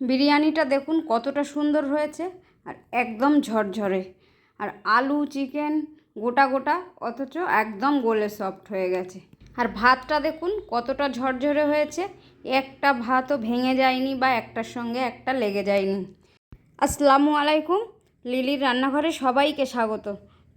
বিরিয়ানিটা দেখুন কতটা সুন্দর হয়েছে আর একদম ঝরঝরে। আর আলু, চিকেন গোটা গোটা, অথচ একদম গোলে সফট হয়ে গেছে। আর ভাতটা দেখুন কতটা ঝরঝরে হয়েছে। একটা ভাতও ভেঙে যায়নি বা একটার সঙ্গে একটা লেগে যায়নি। আসসালামু আলাইকুম, লিলির রান্নাঘরে সবাইকে স্বাগত।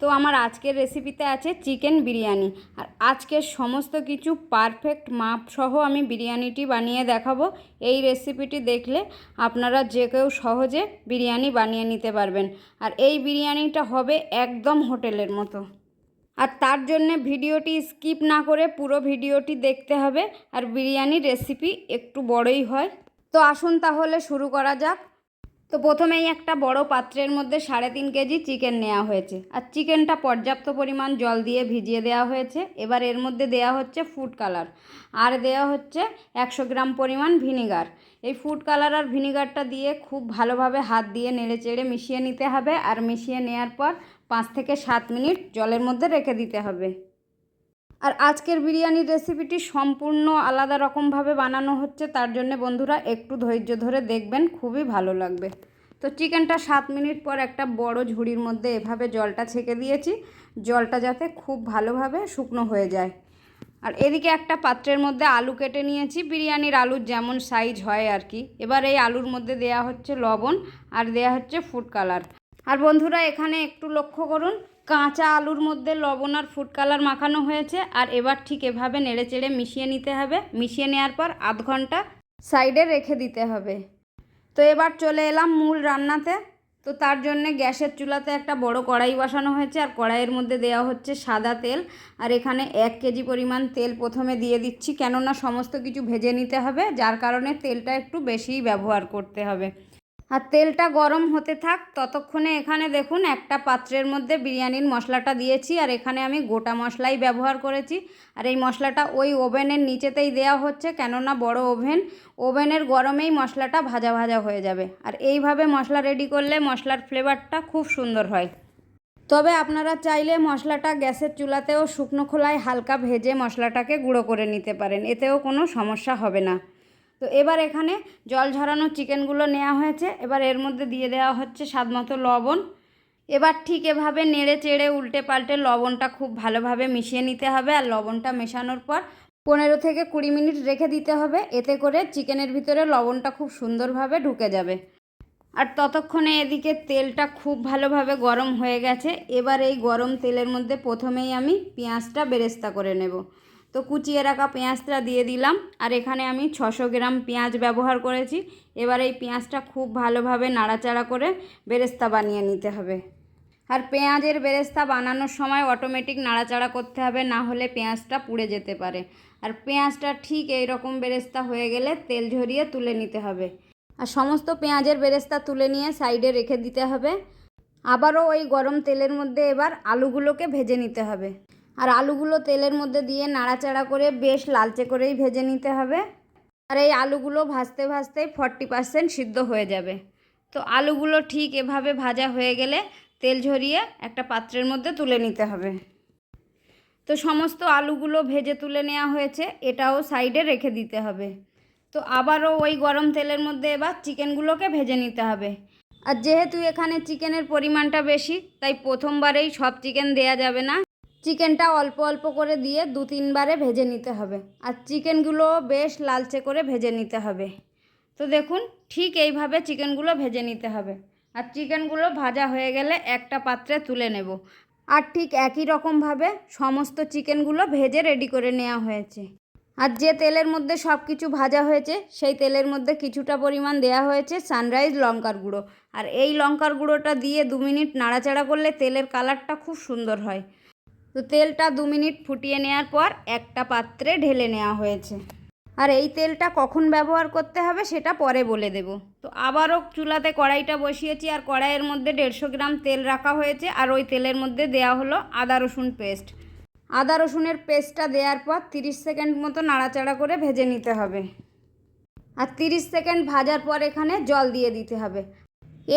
তো আমার আজকের রেসিপিতে আছে চিকেন বিরিয়ানি। আর আজকের সমস্ত কিছু পারফেক্ট মাপ সহ আমি বিরিয়ানিটি বানিয়ে দেখাবো। এই রেসিপিটি দেখলে আপনারা যে কেউ সহজে বিরিয়ানি বানিয়ে নিতে পারবেন। আর এই বিরিয়ানিটা হবে একদম হোটেলের মতো। আর তার জন্যে ভিডিওটি স্কিপ না করে পুরো ভিডিওটি দেখতে হবে। আর বিরিয়ানির রেসিপি একটু বড়ই হয়। তো আসুন তাহলে শুরু করা যাক। তো প্রথমেই একটা বড় পাত্রের মধ্যে সাড়ে তিন কেজি চিকেন নেওয়া হয়েছে। আর চিকেনটা পর্যাপ্ত পরিমাণ জল দিয়ে ভিজিয়ে দেওয়া হয়েছে। এবার এর মধ্যে দেওয়া হচ্ছে ফুড কালার আর দেওয়া হচ্ছে একশো গ্রাম পরিমাণ ভিনিগার এই ফুড কালার আর ভিনিগারটা দিয়ে খুব ভালোভাবে হাত দিয়ে নেড়ে চেড়ে মিশিয়ে নিতে হবে। আর মিশিয়ে নেওয়ার পর পাঁচ থেকে সাত মিনিট জলের মধ্যে রেখে দিতে হবে। আর আজকের বিরিয়ানির রেসিপিটি সম্পূর্ণ আলাদা রকমভাবে বানানো হচ্ছে। তার জন্য বন্ধুরা একটু ধৈর্য ধরে দেখবেন। খুবই ভালো লাগবে। তো চিকেনটা সাত মিনিট পর একটা বড় ঝুড়ির মধ্যে এভাবে জলটা ছেঁকে দিয়েছি। জলটা যাতে খুব ভালোভাবে শুকনো হয়ে যায়। আর এদিকে একটা পাত্রের মধ্যে আলু কেটে নিয়েছি। বিরিয়ানির আলুর যেমন সাইজ হয় আর কি। এবার এই আলুর মধ্যে দেয়া হচ্ছে লবণ আর দেয়া হচ্ছে ফুড কালার আর বন্ধুরা, এখানে একটু লক্ষ্য করুন, কাঁচা আলুর মধ্যে লবণ আর ফুড কালার মাখানো হয়েছে। আর এবার ঠিক এভাবে নেড়ে চেড়ে মিশিয়ে নিতে হবে। মিশিয়ে নেওয়ার পর আধ ঘণ্টা সাইডে রেখে দিতে হবে। তো এবার চলে এলাম মূল রান্নাতে। তো তার জন্যে গ্যাসের চুলাতে একটা বড় কড়াই বসানো হয়েছে, আর কড়াইয়ের মধ্যে দেওয়া হচ্ছে সাদা তেল। আর এখানে এক কেজি পরিমাণ তেল প্রথমে দিয়ে দিচ্ছি, কেননা সমস্ত কিছু ভেজে নিতে হবে, যার কারণে তেলটা একটু বেশিই ব্যবহার করতে হবে। আর তেলটা গরম হতে থাক, ততক্ষণে এখানে দেখুন একটা পাত্রের মধ্যে বিরিয়ানির মশলাটা দিয়েছি আর এখানে আমি গোটা মশলাই ব্যবহার করেছি। আর এই মশলাটা ওই ওভেনের নিচেতেই দেওয়া হচ্ছে, কেননা বড় ওভেন, ওভেনের গরমেই মশলাটা ভাজা ভাজা হয়ে যাবে। আর এইভাবে মশলা রেডি করলে মশলার ফ্লেভারটা খুব সুন্দর হয়। তবে আপনারা চাইলে মশলাটা গ্যাসের চুলাতেও শুকনো খোলায় হালকা ভেজে মশলাটাকে গুঁড়ো করে নিতে পারেন, এতেও কোনো সমস্যা হবে না। তো এবার এখানে জল ঝরানো চিকেনগুলো নেওয়া হয়েছে। এবার এর মধ্যে দিয়ে দেওয়া হচ্ছে স্বাদ মতো লবণ। এবার ঠিক এভাবে নেড়ে চেড়ে উল্টে পাল্টে লবণটা খুব ভালোভাবে মিশিয়ে নিতে হবে আর লবণটা মেশানোর পর পনেরো থেকে কুড়ি মিনিট রেখে দিতে হবে। এতে করে চিকেনের ভিতরে লবণটা খুব সুন্দরভাবে ঢুকে যাবে। আর ততক্ষণে এদিকে তেলটা খুব ভালোভাবে গরম হয়ে গেছে। এবার এই গরম তেলের মধ্যে প্রথমেই আমি পেঁয়াজটা বেরেস্তা করে নেব। তো কুচিয়ে রাখা পেঁয়াজটা দিয়ে দিলাম। আর এখানে আমি ছশো গ্রাম পেঁয়াজ ব্যবহার করেছি। এবার এই পেঁয়াজটা খুব ভালোভাবে নাড়াচাড়া করে বেরেস্তা বানিয়ে নিতে হবে। আর পেঁয়াজের বেরেস্তা বানানোর সময় অটোমেটিক নাড়াচাড়া করতে হবে, না হলে পেঁয়াজটা পুড়ে যেতে পারে। আর পেঁয়াজটা ঠিক এই রকম বেরেস্তা হয়ে গেলে তেল ঝরিয়ে তুলে নিতে হবে। আর সমস্ত পেঁয়াজের বেরেস্তা তুলে নিয়ে সাইডে রেখে দিতে হবে। আবারও ওই গরম তেলের মধ্যে এবার আলুগুলোকে ভেজে নিতে হবে। আর আলুগুলো তেলের মধ্যে দিয়ে নাড়াচাড়া করে বেশ লালচে করেই ভেজে নিতে হবে। আর এই আলুগুলো ভাজতে ভাজতেই ফর্টি পার্সেন্ট সিদ্ধ হয়ে যাবে। তো আলুগুলো ঠিক এভাবে ভাজা হয়ে গেলে তেল ঝরিয়ে একটা পাত্রের মধ্যে তুলে নিতে হবে। তো সমস্ত আলুগুলো ভেজে তুলে নেওয়া হয়েছে, এটাও সাইডে রেখে দিতে হবে। তো আবারও ওই গরম তেলের মধ্যে এবার চিকেনগুলোকে ভেজে নিতে হবে। আর যেহেতু এখানে চিকেনের পরিমাণটা বেশি, তাই প্রথমবারেই সব চিকেন দেয়া যাবে না। চিকেনটা অল্প অল্প করে দিয়ে দু তিনবারে ভেজে নিতে হবে। আর চিকেনগুলো বেশ লালচে করে ভেজে নিতে হবে। তো দেখুন, ঠিক এইভাবে চিকেনগুলো ভেজে নিতে হবে। আর চিকেনগুলো ভাজা হয়ে গেলে একটা পাত্রে তুলে নেব। আর ঠিক একই রকমভাবে সমস্ত চিকেনগুলো ভেজে রেডি করে নেওয়া হয়েছে। আর যে তেলের মধ্যে সব কিছু ভাজা হয়েছে, সেই তেলের মধ্যে কিছুটা পরিমাণ দেয়া হয়েছে সানরাইজ লঙ্কার গুঁড়ো। আর এই লঙ্কার গুঁড়োটা দিয়ে দু মিনিট নাড়াচাড়া করলে তেলের কালারটা খুব সুন্দর হয়। তো তেলটা দু মিনিট ফুটিয়ে নেওয়ার পর একটা পাত্রে ঢেলে নেওয়া হয়েছে। আর এই তেলটা কখন ব্যবহার করতে হবে সেটা পরে বলে দেব। তো আবারও চুলাতে কড়াইটা বসিয়েছি আর কড়াইয়ের মধ্যে দেড়শো গ্রাম তেল রাখা হয়েছে আর ওই তেলের মধ্যে দেয়া হলো আদা রসুন পেস্ট। আদা রসুনের পেস্টটা দেওয়ার পর তিরিশ সেকেন্ড মতো নাড়াচাড়া করে ভেজে নিতে হবে। আর তিরিশ সেকেন্ড ভাজার পর এখানে জল দিয়ে দিতে হবে।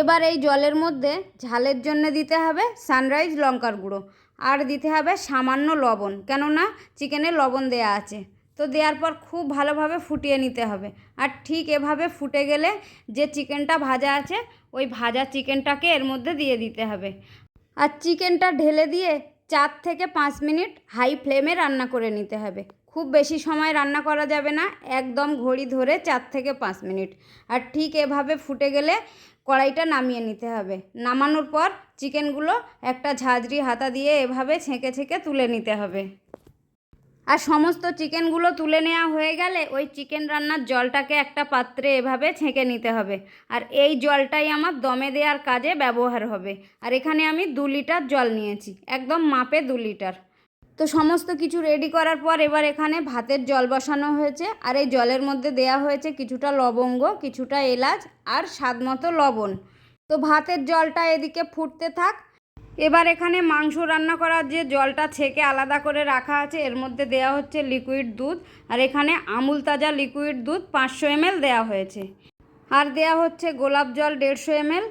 এবার এই জলের মধ্যে ঝালের জন্য দিতে হবে সানরাইজ লঙ্কার গুঁড়ো। আর দিতে হবে সামান্য লবণ। কেননা চিকেনে লবণ দেয়া আছে। তো দেওয়ার পর খুব ভালোভাবে ফুটিয়ে নিতে হবে। আর ঠিক এভাবে ফুটে গেলে যে চিকেনটা ভাজা আছে, ওই ভাজা চিকেনটাকে এর মধ্যে দিয়ে দিতে হবে। আর চিকেনটা ঢেলে দিয়ে চার থেকে পাঁচ মিনিট হাই ফ্লেমে রান্না করে নিতে হবে। খুব বেশি সময় রান্না করা যাবে না, একদম ঘড়ি ধরে চার থেকে পাঁচ মিনিট। আর ঠিক এভাবে ফুটে গেলে কড়াইটা নামিয়ে নিতে হবে। নামানোর পর চিকেনগুলো একটা ঝাঁঝরি হাতা দিয়ে এভাবে ছেঁকে ছেঁকে তুলে নিতে হবে। আর সমস্ত চিকেনগুলো তুলে নেওয়া হয়ে গেলে ওই চিকেন রান্নার জলটাকে একটা পাত্রে এভাবে ছেঁকে নিতে হবে। আর এই জলটাই আমার দমে দেওয়ার কাজে ব্যবহার হবে। আর এখানে আমি দু লিটার জল নিয়েছি, একদম মাপে দু লিটার। তো সমস্ত কিছু রেডি করার পর এবার এখানে ভাতের জল বসানো হয়েছে। আর এই জলের মধ্যে দেয়া হয়েছে কিছুটা লবঙ্গ, কিছুটা এলাচ আর স্বাদ মতো লবণ। তো ভাতের জলটা এদিকে ফুটতে থাক। এবার এখানে মাংস রান্না করার যে জলটা ছেঁকে আলাদা করে রাখা আছে, এর মধ্যে দেয়া হচ্ছে লিকুইড দুধ। আর এখানে আমুল তাজা লিকুইড দুধ পাঁচশো এমএল দেওয়া হয়েছে। আর দেয়া হচ্ছে গোলাপ জল দেড়শো এমএল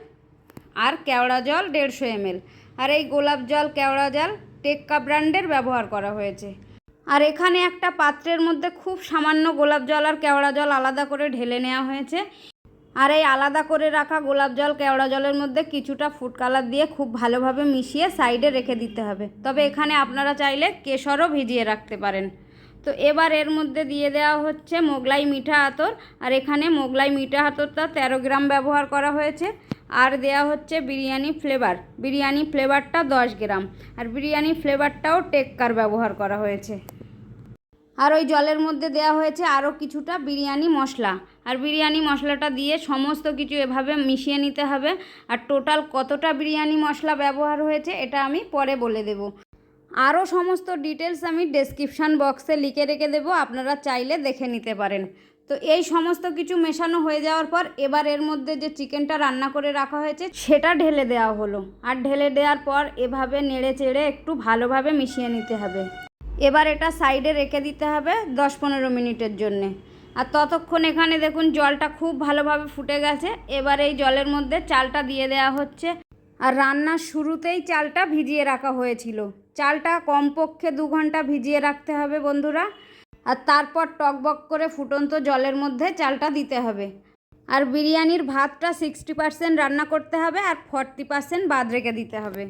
আর কেওড়া জল দেড়শো এমএল। আর এই গোলাপ জল, কেওড়া জল টেক্কা ব্র্যান্ডের ব্যবহার করা হয়েছে। আর এখানে একটা পাত্রের মধ্যে খুব সামান্য গোলাপ জল আর কেওড়া জল আলাদা করে ঢেলে নেওয়া হয়েছে। আর এই আলাদা করে রাখা গোলাপ জল, কেওড়া জলের মধ্যে কিছুটা ফুড কালার দিয়ে খুব ভালোভাবে মিশিয়ে সাইডে রেখে দিতে হবে। তবে এখানে আপনারা চাইলে কেশরও ভিজিয়ে রাখতে পারেন। তো এবার এর মধ্যে দিয়ে দেওয়া হচ্ছে মোগলাই মিঠা আতর। আর এখানে মোগলাই মিঠা আতরটা তেরো গ্রাম ব্যবহার করা হয়েছে। আর দেয়া হচ্ছে বিরিয়ানি ফ্লেভার বিরিয়ানি ফ্লেভারটা দশ গ্রাম। আর বিরিয়ানি ফ্লেভারটাও টেক্কার ব্যবহার করা হয়েছে। আর ওই জলের মধ্যে দেওয়া হয়েছে আরও কিছুটা বিরিয়ানি মশলা। আর বিরিয়ানি মশলাটা দিয়ে সমস্ত কিছু এভাবে মিশিয়ে নিতে হবে। আর টোটাল কতটা বিরিয়ানি মশলা ব্যবহার হয়েছে এটা আমি পরে বলে দেব। আরও সমস্ত ডিটেলস আমি ডেসক্রিপশান বক্সে লিখে রেখে দেবো। আপনারা চাইলে দেখে নিতে পারেন। তো এই সমস্ত কিছু মেশানো হয়ে যাওয়ার পর এবার এর মধ্যে যে চিকেনটা রান্না করে রাখা হয়েছে, সেটা ঢেলে দেওয়া হলো। আর ঢেলে দেওয়ার পর এভাবে নেড়ে চেড়ে একটু ভালোভাবে মিশিয়ে নিতে হবে। এবার এটা সাইডে রেখে দিতে হবে দশ পনেরো মিনিটের জন্যে। আর ততক্ষণ এখানে দেখুন জলটা খুব ভালোভাবে ফুটে গেছে। এবার এই জলের মধ্যে চালটা দিয়ে দেওয়া হচ্ছে। আর রান্নার শুরুতেই চালটা ভিজিয়ে রাখা হয়েছিল। চালটা কমপক্ষে দু ঘণ্টা ভিজিয়ে রাখতে হবে বন্ধুরা। আর তারপর টকবক করে ফুটন্ত জলের মধ্যে চালটা দিতে হবে। আর বিরিয়ানির ভাতটা সিক্সটি পার্সেন্ট রান্না করতে হবে আর ফর্টি পার্সেন্ট বাদ রেখে দিতে হবে।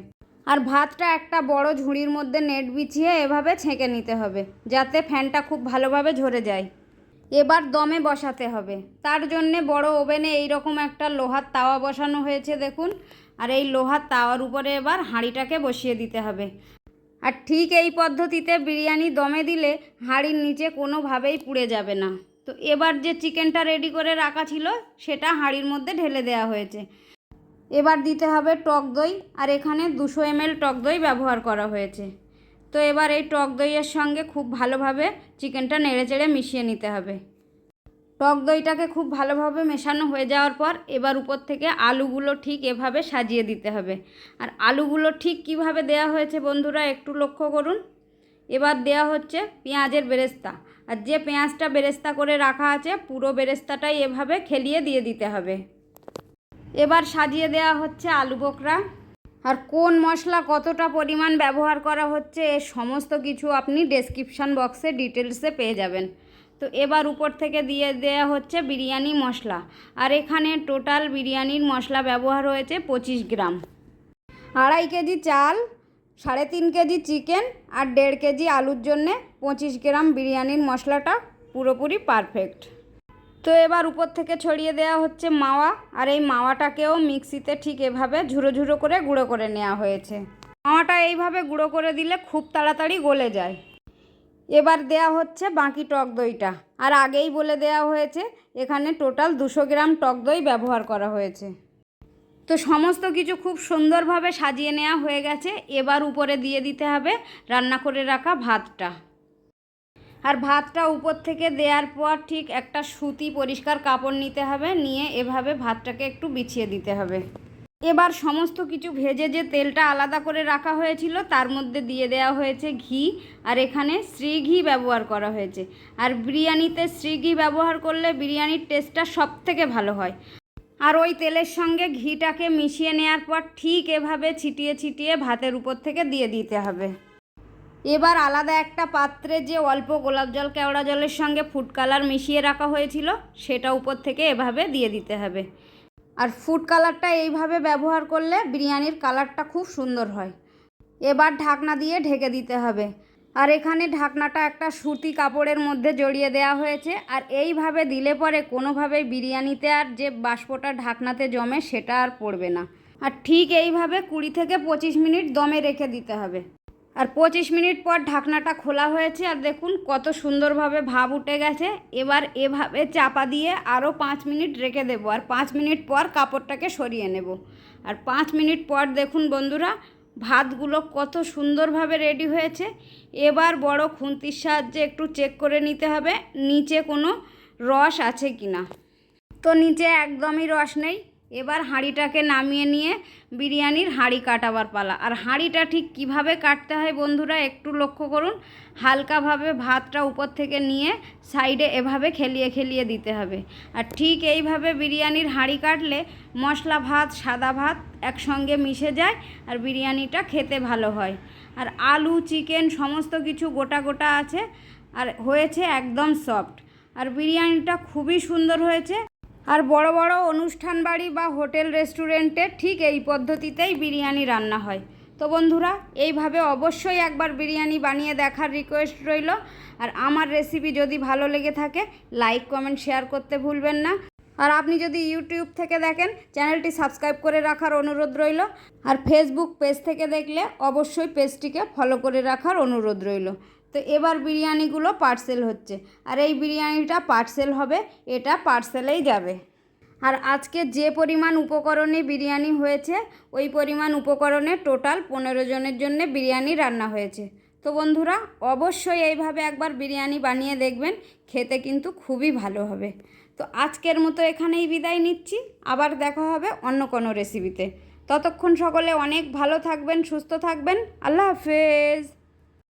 আর ভাতটা একটা বড় ঝুড়ির মধ্যে নেট বিছিয়ে এভাবে ছেঁকে নিতে হবে, যাতে ফ্যানটা খুব ভালোভাবে ঝরে যায়। এবার দমে বসাতে হবে। তার জন্যে বড় ওভেনে এইরকম একটা লোহার তাওয়া বসানো হয়েছে, দেখুন। আর এই লোহার তাওয়ার উপরে এবার হাঁড়িটাকে বসিয়ে দিতে হবে। আর ঠিক এই পদ্ধতিতে বিরিয়ানি দমে দিলে হাঁড়ির নিচে কোনোভাবেই পুড়ে যাবে না। তো এবার যে চিকেনটা রেডি করে রাখা ছিল, সেটা হাঁড়ির মধ্যে ঢেলে দেওয়া হয়েছে। এবার দিতে হবে টক দই, আর এখানে দুশো এমএল টক দই ব্যবহার করা হয়েছে। তো এবার এই টক দইয়ের সঙ্গে খুব ভালোভাবে চিকেনটা নেড়ে চেড়ে মিশিয়ে নিতে হবে। টক দইটাকে খুব ভালোভাবে মেশানো হয়ে যাওয়ার পর এবার উপর থেকে আলুগুলো ঠিক এভাবে সাজিয়ে দিতে হবে। আর আলুগুলো ঠিক কীভাবে দেয়া হয়েছে বন্ধুরা একটু লক্ষ্য করুন। এবার দেয়া হচ্ছে পেঁয়াজের বেরেস্তা। আর যে পেঁয়াজটা বেরেস্তা করে রাখা আছে, পুরো বেরেস্তাটাই এভাবে খেলিয়ে দিয়ে দিতে হবে। এবার সাজিয়ে দেওয়া হচ্ছে আলু বোকরা। আর কোন মশলা কতটা পরিমাণ ব্যবহার করা হচ্ছে, এ সমস্ত কিছু আপনি ডেসক্রিপশান বক্সে ডিটেলসে পেয়ে যাবেন। তো এবার উপর থেকে দিয়ে দেওয়া হচ্ছে বিরিয়ানি মশলা। আর এখানে টোটাল বিরিয়ানির মশলা ব্যবহার হয়েছে পঁচিশ গ্রাম। আড়াই কেজি চাল, সাড়ে তিন কেজি চিকেন আর দেড় কেজি আলুর জন্যে পঁচিশ গ্রাম বিরিয়ানির মশলাটা পুরোপুরি পারফেক্ট। তো এবার উপর থেকে ছড়িয়ে দেওয়া হচ্ছে মাওয়া। আর এই মাওয়াটাকেও মিক্সিতে ঠিক এভাবে ঝুরো ঝুরো করে গুঁড়ো করে নেওয়া হয়েছে। মাওয়াটা এইভাবে গুঁড়ো করে দিলে খুব তাড়াতাড়ি গলে যায়। এবার দেয়া হচ্ছে বাকি টক দইটা। আর আগেই বলে দেওয়া হয়েছে, এখানে টোটাল দুশো গ্রাম টক দই ব্যবহার করা হয়েছে। তো সমস্ত কিছু খুব সুন্দরভাবে সাজিয়ে নেওয়া হয়ে গেছে। এবার উপরে দিয়ে দিতে হবে রান্না করে রাখা ভাতটা। আর ভাতটা উপর থেকে দেওয়ার পর ঠিক একটা সুতি পরিষ্কার কাপড় নিতে হবে। নিয়ে এভাবে ভাতটাকে একটু বিছিয়ে দিতে হবে। এবার সমস্ত কিছু ভেজে যে তেলটা আলাদা করে রাখা হয়েছিল, তার মধ্যে দিয়ে দেওয়া হয়েছে ঘি, আর এখানে শ্রী ঘি ব্যবহার করা হয়েছে। আর বিরিয়ানিতে শ্রী ঘি ব্যবহার করলে বিরিয়ানির টেস্টটা সব থেকে ভালো হয়। আর ওই তেলের সঙ্গে ঘিটাকে মিশিয়ে নেওয়ার পর ঠিক এভাবে ছিটিয়ে ছিটিয়ে ভাতের উপর থেকে দিয়ে দিতে হবে। এবার আলাদা একটা পাত্রে যে অল্প গোলাপ জল, কেওড়া জলের সঙ্গে ফুড কালার মিশিয়ে রাখা হয়েছিল, সেটা উপর থেকে এভাবে দিয়ে দিতে হবে। আর ফুড কালারটা এইভাবে ব্যবহার করলে বিরিয়ানির কালারটা খুব সুন্দর হয়। এবার ঢাকনা দিয়ে ঢেকে দিতে হবে। আর এখানে ঢাকনাটা একটা সুতি কাপড়ের মধ্যে জড়িয়ে দেওয়া হয়েছে। আর এইভাবে দিলে পরে কোনোভাবেই বিরিয়ানিতে আর যে বাষ্পটা ঢাকনাতে জমে সেটা আর পড়বে না। আর ঠিক এইভাবে কুড়ি থেকে পঁচিশ মিনিট দমে রেখে দিতে হবে। আর পঁচিশ মিনিট পর ঢাকনাটা খোলা হয়েছে আর দেখুন কত সুন্দরভাবে ভাব উঠে গেছে। এবার এভাবে চাপা দিয়ে আরও পাঁচ মিনিট রেখে দেবো আর পাঁচ মিনিট পর কাপড়টাকে সরিয়ে নেব। আর পাঁচ মিনিট পর দেখুন বন্ধুরা, ভাতগুলো কত সুন্দরভাবে রেডি হয়েছে। এবার বড় খুন্তির সাহায্যে একটু চেক করে নিতে হবে, নিচে কোনো রস আছে কি না তো নিচে একদমই রস নেই। এবার হাঁড়িটাকে নামিয়ে নিয়ে বিরিয়ানির হাঁড়ি কাটাবার পালা। আর হাঁড়িটা ঠিক কীভাবে কাটতে হয় বন্ধুরা একটু লক্ষ্য করুন। হালকাভাবে ভাতটা উপর থেকে নিয়ে সাইডে এভাবে খেলিয়ে খেলিয়ে দিতে হবে। আর ঠিক এইভাবে বিরিয়ানির হাঁড়ি কাটলে মশলা ভাত, সাদা ভাত একসঙ্গে মিশে যায় আর বিরিয়ানিটা খেতে ভালো হয়। আর আলু, চিকেন সমস্ত কিছু গোটা গোটা আছে আর হয়েছে একদম সফট। আর বিরিয়ানিটা খুবই সুন্দর হয়েছে। আর বড় বড় অনুষ্ঠান বাড়ি বা হোটেল রেস্টুরেন্টে ঠিক এই পদ্ধতিতেই বিরিয়ানি রান্না হয়। তো বন্ধুরা, এইভাবে অবশ্যই একবার বিরিয়ানি বানিয়ে দেখার রিকোয়েস্ট রইল। আর আমার রেসিপি যদি ভালো লেগে থাকে লাইক কমেন্ট শেয়ার করতে ভুলবেন না। আর আপনি যদি ইউটিউব থেকে দেখেন চ্যানেলটি সাবস্ক্রাইব করে রাখার অনুরোধ রইল। আর ফেসবুক পেজ থেকে দেখলে অবশ্যই পেজটিকে ফলো করে রাখার অনুরোধ রইল। তো এবার বিরিয়ানিগুলো পার্সেল হচ্ছে। আর এই বিরিয়ানিটা পার্সেল হবে, এটা পার্সেলেই যাবে। আর আজকে যে পরিমাণ উপকরণে বিরিয়ানি হয়েছে, ওই পরিমাণ উপকরণে টোটাল পনেরো জনের জন্য বিরিয়ানি রান্না হয়েছে। তো বন্ধুরা, অবশ্যই এইভাবে একবার বিরিয়ানি বানিয়ে দেখবেন, খেতে কিন্তু খুবই ভালো হবে। তো আজকের মতো এখানেই বিদায় নিচ্ছি, আবার দেখা হবে অন্য কোনো রেসিপিতে ততক্ষণ সকলে অনেক ভালো থাকবেন, সুস্থ থাকবেন, আল্লাহ হাফেজ।